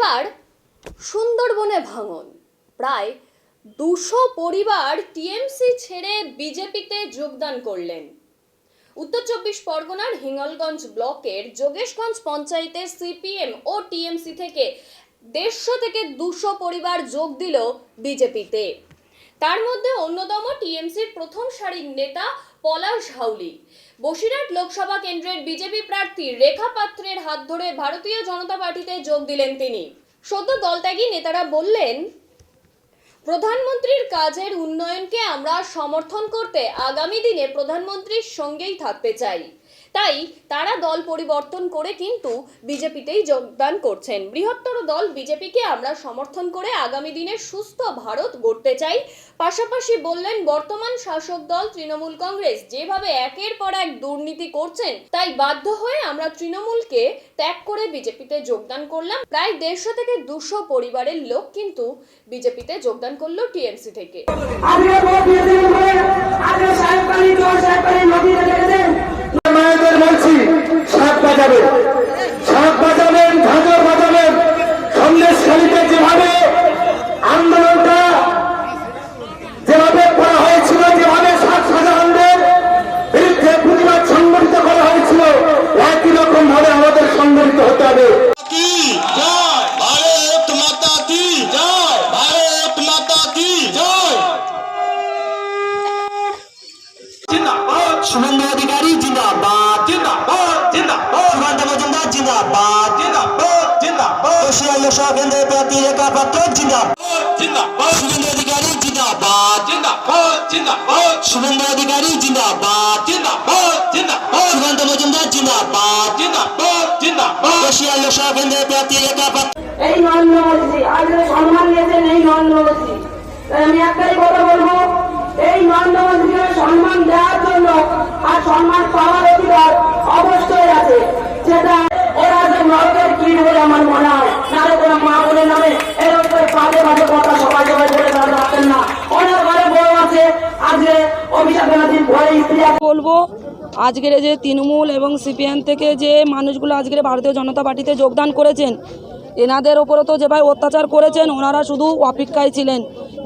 এবার সুন্দরবনে ভাঙন। প্রায় দুশো পরিবার টিএমসি ছেড়ে বিজেপিতে যোগদান করলেন। উত্তর চব্বিশ পরগনার হিঙ্গলগঞ্জ ব্লকের যোগেশগঞ্জ পঞ্চায়েতের সিপিএম ও টিএমসি থেকে দেড়শো থেকে দুশো পরিবার যোগ দিল বিজেপিতে। তার মধ্যে অন্যতম টিএমসির প্রথম সারির নেতা পলাশ হাউলি। বসিরহাট লোকসভা কেন্দ্রের বিজেপি প্রার্থী রেখা পাত্রের হাত ধরে ভারতীয় জনতা পার্টিতে যোগ দিলেন তিনি। সদ্য দলত্যাগী নেতারা বললেন, প্রধানমন্ত্রীর কাজের উন্নয়নকে আমরা সমর্থন করতে আগামী দিনে প্রধানমন্ত্রীর সঙ্গেই থাকতে চাই। তাই তারা দল পরিবর্তন করে কিন্তু বিজেপিতেই যোগদান করছেন। বৃহত্তর দল বিজেপিকে আমরা সমর্থন করে আগামী দিনে সুস্থ ভারত গড়তে চাই। পাশাপাশি বললেন, বর্তমান শাসক দল তৃণমূল কংগ্রেস যেভাবে একের পর এক দুর্নীতি করছেন, তাই বাধ্য হয়ে আমরা তৃণমূলকে ত্যাগ করে বিজেপিতে যোগদান করলাম। প্রায় দেড়শো থেকে দুশো পরিবারের লোক কিন্তু বিজেপিতে যোগদান করল টিএমসি থেকে। যাবে শাক বাজাবেন ঝাঁঝর বাজাবেন সন্দেশখালীতে যেভাবে আন্দোলনটা যেভাবে করা হয়েছিল যেভাবে শাক সাজাহানদের বিরুদ্ধে প্রতিবাদ সংগঠিত করা হয়েছিল একই রকম ভাবে আমাদের সংগঠিত হতে হবে। শুভেন্দু অধিকারী জিন্দাবাদ। জিন্দাবাদ জিন্দাবাদ জিন্দাবাদ। বসিয়া লোকসভা কেন্দ্রের প্রার্থী রেখা পাত্র জিন্দাবাদ। জিন্দাবাদ শুভেন্দু অধিকারী জিন্দাবাদ। জিন্দাবাদ জিন্দাবাদ। শুভেন্দু অধিকারী জিন্দাবাদ। জিন্দাবাদ জিন্দাবাদ। সুকান্ত মজুমদার জিন্দাবাদ। জিন্দাবাদ জিন্দাবাদ। বসিয়া লোকসভা কেন্দ্রের প্রার্থী রেখা পাত্র। এই নরেন্দ্র মোদী আজকে সম্মান দিয়েছেন এই নরেন্দ্র মোদী আমি একটাই কথা বলব এই নরেন্দ্র মোদীকে সম্মান দেওয়ার জন্য আর সম্মান পাওয়ার অধিকার অবশ্যই বলব, আজকের যে তৃণমূল এবং সিপিএম থেকে যে মানুষগুলো আজকের ভারতীয় জনতা পার্টিতে যোগদান করেছেন, এনাদের ওপরে তো যেভাবে অত্যাচার করেছেন, ওনারা শুধু অপেক্ষায় ছিলেন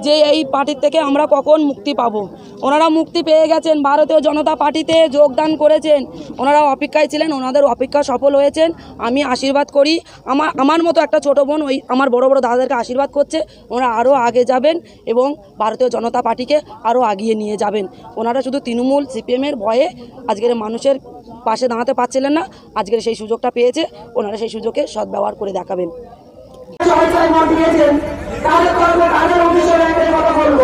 যে এই পার্টির থেকে আমরা কখন মুক্তি পাবো। ওনারা মুক্তি পেয়ে গেছেন। ভারতীয় জনতা পার্টিতে যোগদান করেছেন। ওনারা অপেক্ষায় ছিলেন, ওনাদের অপেক্ষা সফল হয়েছেন। আমি আশীর্বাদ করি। আমার আমার মতো একটা ছোট বোন ওই আমার বড় বড় দাদাদেরকে আশীর্বাদ করছে। ওনারা আরও আগে যাবেন এবং ভারতীয় জনতা পার্টিকে আরও আগিয়ে নিয়ে যাবেন। ওনারা শুধু তৃণমূল, সিপিএমের ভয়ে আজকের মানুষের পাশে দাঁড়াতে পারছিলেন না। আজকের সেই সুযোগটা পেয়েছে। ওনারা সেই সুযোগে সদ্ব্যবহার করে দেখাবেন। বলব।